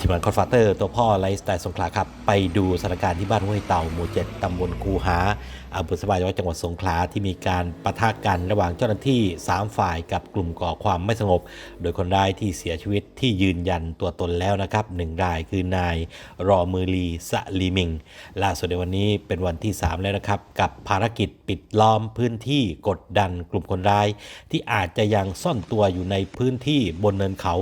ทีมงานคอนฟาเตอร์ตัวพ่อไลฟ์สไตล์สงขลาครับ ไปดูสถานการณ์ที่บ้านห้วยเต่าหมู่เจ็ดตำบลคูหาอำเภอสบายจังหวัดสงขลาที่มีการปะทะกันระหว่างเจ้าหน้าที่ 3 ฝ่ายกับกลุ่มก่อความไม่สงบ โดยคนร้ายที่เสียชีวิตที่ยืนยันตัวตนแล้วนะครับหนึ่งรายคือนายรอมือลีสะลีมิงล่าสุดในวันนี้เป็นวันที่ 3 แล้วนะครับ กับภารกิจปิดล้อมพื้นที่กดดันกลุ่มคนร้าย ที่อาจจะยังซ่อนตัวอยู่ในพื้นที่บนเนินเขา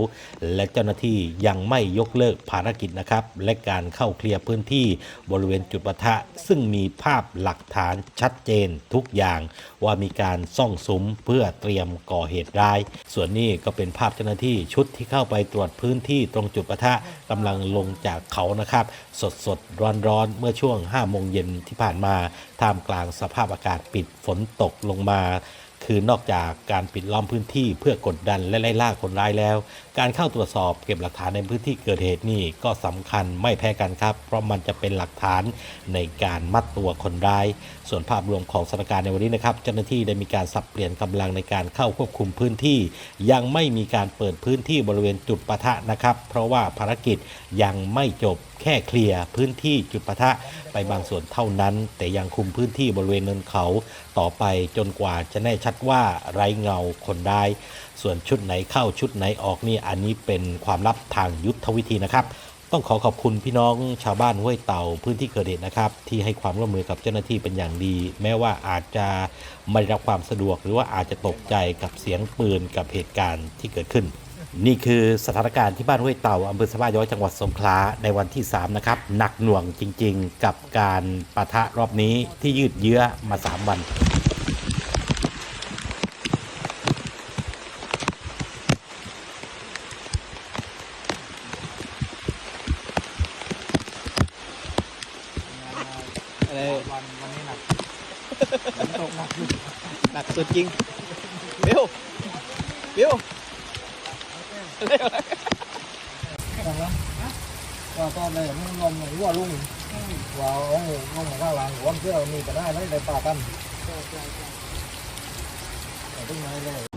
และเจ้าหน้าที่ยังไม่ยกเลิกภารกิจนะครับ และการเข้าเคลียร์พื้นที่บริเวณจุดปะทะ ซึ่งมีภาพหลักฐานชัดเจนทุกอย่างว่ามีการซ่องสุมเพื่อเตรียมก่อเหตุร้าย ส่วนนี้ก็เป็นภาพเจ้าหน้าที่ชุดที่เข้าไปตรวจพื้นที่ตรงจุดปะทะกำลังลงจากเขานะครับ สดสดร้อนร้อนเมื่อช่วง5โมงเย็นที่ผ่านมาท่ามกลางสภาพอากาศปิดฝนตกลงมา คือนอกจากการปิดล้อมพื้นที่เพื่อกดดันและไล่ล่าคนร้ายแล้ว การเข้าตรวจสอบเก็บหลักฐานในพื้นที่เกิดเหตุนี่ก็สำคัญไม่แพ้กันครับ เพราะมันจะเป็นหลักฐานในการมัดตัวคนร้าย ส่วนภาพรวมของสถานการณ์ในวันนี้นะครับ เจ้าหน้าที่ได้มีการสับเปลี่ยนกำลังในการเข้าควบคุมพื้นที่ ยังไม่มีการเปิดพื้นที่บริเวณจุดปะทะนะครับ เพราะว่าภารกิจยังไม่จบแค่เคลียร์พื้นที่จุดปะทะไปบางส่วนเท่านั้น แต่ยังคุมพื้นที่บริเวณเนินเขาต่อไปจนกว่าจะแน่ชัดว่าไร้เงาคนได้ ส่วนชุดไหนเข้าชุดไหนออกนี่อันนี้เป็นความลับทางยุทธวิธีนะครับ ต้องขอขอบคุณพี่น้องชาวบ้านห้วยเต่าพื้นที่เกิดเหตุนะครับ ที่ให้ความร่วมมือกับเจ้าหน้าที่เป็นอย่างดี แม้ว่าอาจจะไม่ได้รับความสะดวก หรือว่าอาจจะตกใจกับเสียงปืนกับเหตุการณ์ที่เกิดขึ้นนี่คือสถานการณ์ที่บ้านห้วยเต่าอำเภอสะพาย้อยจังหวัดสงขลาในวันที่ 3 นะครับ หนักหน่วงจริงๆ กับการปะทะรอบนี้ที่ยืดเยื้อมา 3 วัน อะไรวันวันนี้หนักฝนตกหนักหนักสุดจริงบิวบิวเร็วจังแล้วว่าตอนเลยมันงมหรือว่าลุงว่าเอางูงมข้าวหลังหัวเสื้อมีแต่ได้ไม่ได้ป่ากันแต่ถึงไหนเลย